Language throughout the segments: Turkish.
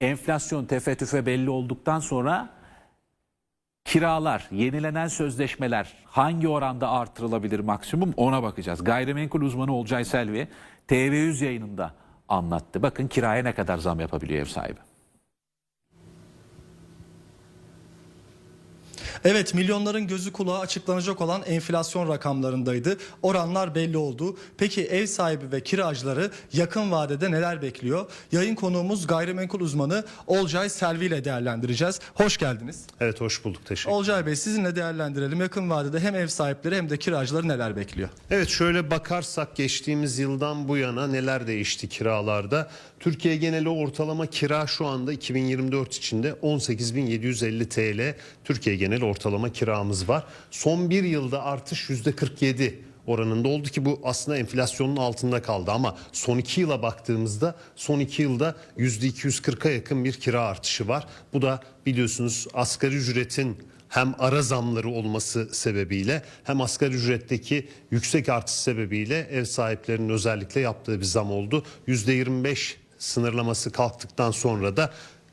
enflasyon tefe belli olduktan sonra kiralar, yenilenen sözleşmeler hangi oranda artırılabilir maksimum ona bakacağız. Gayrimenkul uzmanı Olcay Selvi TV100 yayınında anlattı. Bakın kiraya ne kadar zam yapabiliyor ev sahibi. Evet milyonların gözü kulağı açıklanacak olan enflasyon rakamlarındaydı. Oranlar belli oldu. Peki ev sahibi ve kiracıları yakın vadede neler bekliyor? Yayın konuğumuz gayrimenkul uzmanı Olcay Selvi ile değerlendireceğiz. Hoş geldiniz. Evet hoş bulduk teşekkür Olcay Bey sizinle değerlendirelim. Yakın vadede hem ev sahipleri hem de kiracıları neler bekliyor? Evet şöyle bakarsak geçtiğimiz yıldan bu yana neler değişti kiralarda. Türkiye geneli ortalama kira şu anda 2024 içinde 18.750 TL Türkiye genel ortalama kiramız var. Son bir yılda artış %47 oranında oldu ki bu aslında enflasyonun altında kaldı ama son iki yıla baktığımızda son iki yılda %240'a yakın bir kira artışı var. Bu da biliyorsunuz asgari ücretin hem ara zamları olması sebebiyle hem asgari ücretteki yüksek artış sebebiyle ev sahiplerinin özellikle yaptığı bir zam oldu. %25 sınırlaması kalktıktan sonra da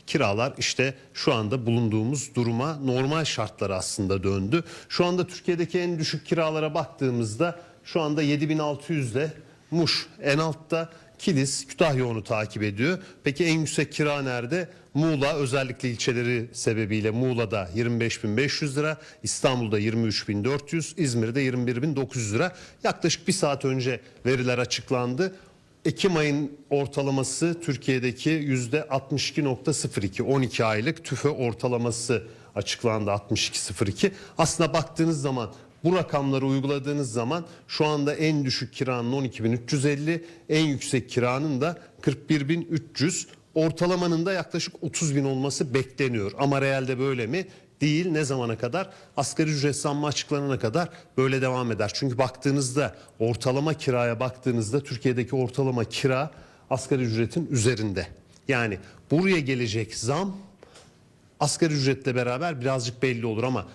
kiralar işte şu anda bulunduğumuz duruma normal şartlara aslında döndü. Şu anda Türkiye'deki en düşük kiralara baktığımızda şu anda 7600 ile Muş en altta Kilis, Kütahya onu takip ediyor. Peki en yüksek kira nerede? Muğla özellikle ilçeleri sebebiyle Muğla'da 25.500 lira, İstanbul'da 23.400, İzmir'de 21.900 lira. Yaklaşık bir saat önce veriler açıklandı. Ekim ayın ortalaması Türkiye'deki %62.02 12 aylık tüfe ortalaması açıklandı 62.02. Aslında baktığınız zaman bu rakamları uyguladığınız zaman şu anda en düşük kiranın 12.350, en yüksek kiranın da 41.300, ortalamanın da yaklaşık 30.000 olması bekleniyor. Ama realde böyle mi? Değil. Ne zamana kadar? Asgari ücret zammı açıklanana kadar böyle devam eder. Çünkü baktığınızda ortalama kiraya baktığınızda Türkiye'deki ortalama kira asgari ücretin üzerinde. Yani buraya gelecek zam asgari ücretle beraber birazcık belli olur ama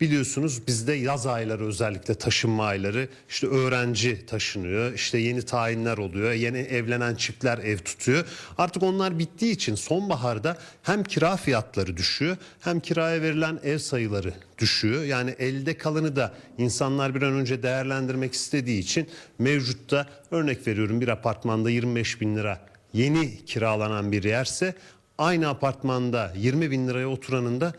biliyorsunuz bizde yaz ayları özellikle taşınma ayları işte öğrenci taşınıyor işte yeni tayinler oluyor yeni evlenen çiftler ev tutuyor. Artık onlar bittiği için sonbaharda hem kira fiyatları düşüyor hem kiraya verilen ev sayıları düşüyor. Yani elde kalanı da insanlar bir an önce değerlendirmek istediği için mevcutta örnek veriyorum bir apartmanda 25 bin lira yeni kiralanan bir yerse aynı apartmanda 20 bin liraya oturanın da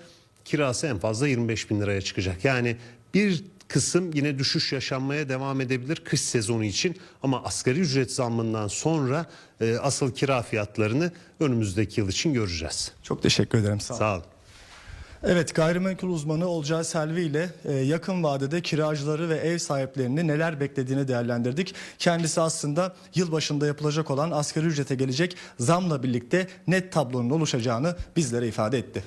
kirası en fazla 25 bin liraya çıkacak. Yani bir kısım yine düşüş yaşanmaya devam edebilir kış sezonu için ama asgari ücret zammından sonra e, asıl kira fiyatlarını önümüzdeki yıl için göreceğiz. Çok teşekkür ederim. Sağ olun. Sağ olun. Evet gayrimenkul uzmanı Olcay Selvi ile e, yakın vadede kiracıları ve ev sahiplerini neler beklediğini değerlendirdik. Kendisi aslında yılbaşında yapılacak olan asgari ücrete gelecek zamla birlikte net tablonun oluşacağını bizlere ifade etti.